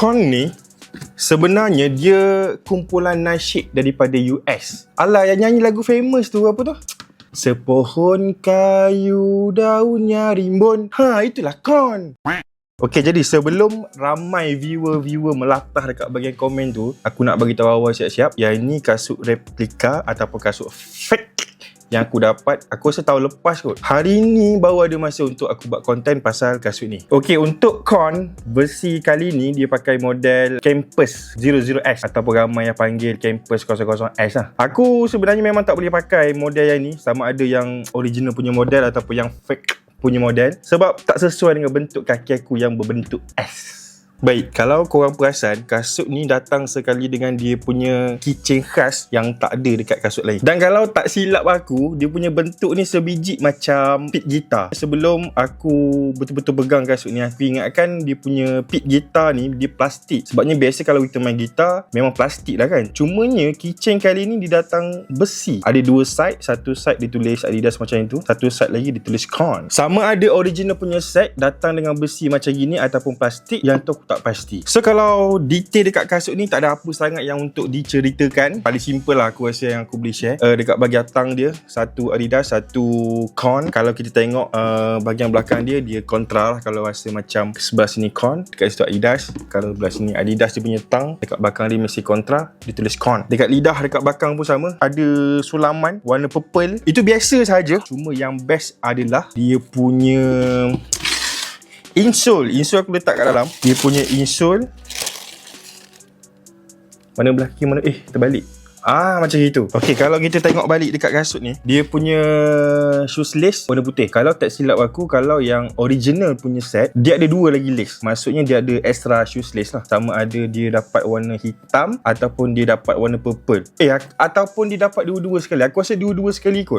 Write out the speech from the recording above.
Con ni sebenarnya dia kumpulan nasyid daripada US. Alah yang nyanyi lagu famous tu apa tu? Sepohon kayu daunnya rimbun. Ha itulah Con. Okey jadi sebelum ramai viewer-viewer melatah dekat bahagian komen tu, aku nak bagi tahu awal siap-siap yang ini kasut replika ataupun kasut fake yang aku dapat aku rasa tahun lepas kot. Hari ni baru ada masa untuk aku buat konten pasal kasut ni. Ok untuk con versi kali ni dia pakai model Campus 00S ataupun ramai yang panggil Campus 00S lah. Aku sebenarnya memang tak boleh pakai model yang ni. Sama ada yang original punya model ataupun yang fake punya model. Sebab tak sesuai dengan bentuk kaki aku yang berbentuk S Baik, kalau korang perasan, kasut ni datang sekali dengan dia punya keychain khas yang tak ada dekat kasut lain. Dan kalau tak silap aku, dia punya bentuk ni sebiji macam pit gitar. Sebelum aku betul-betul pegang kasut ni, aku ingatkan dia punya pit gitar ni, dia plastik. Sebabnya biasa kalau kita main gitar, memang plastik lah kan. Cumanya, keychain kali ni dia datang besi. Ada dua side, satu side ditulis Adidas macam itu, satu side lagi ditulis Con. Sama ada original punya set datang dengan besi macam gini ataupun plastik yang tu tak pasti. So kalau detail dekat kasut ni tak ada apa sangat yang untuk diceritakan. Paling simple lah aku rasa yang aku boleh share. Uh, dekat bahagian tang dia, satu Adidas, satu Con. Kalau kita tengok uh, bahagian belakang dia, dia kontra lah kalau rasa macam sebelah sini Con, dekat situ Adidas. Kalau sebelah sini Adidas dia punya tang, dekat belakang dia mesti kontra, dia tulis Con. Dekat lidah dekat belakang pun sama, ada sulaman warna purple. Itu biasa saja. Cuma yang best adalah dia punya Insole Insole aku letak kat dalam Dia punya insole Mana belah kiri mana Eh terbalik Ah macam itu. Okey kalau kita tengok balik dekat kasut ni, dia punya shoes lace warna putih. Kalau tak silap aku, kalau yang original punya set, dia ada dua lagi lace. Maksudnya dia ada extra shoes lace lah. Sama ada dia dapat warna hitam ataupun dia dapat warna purple. Eh ataupun dia dapat dua-dua sekali. Aku rasa dua-dua sekali kot.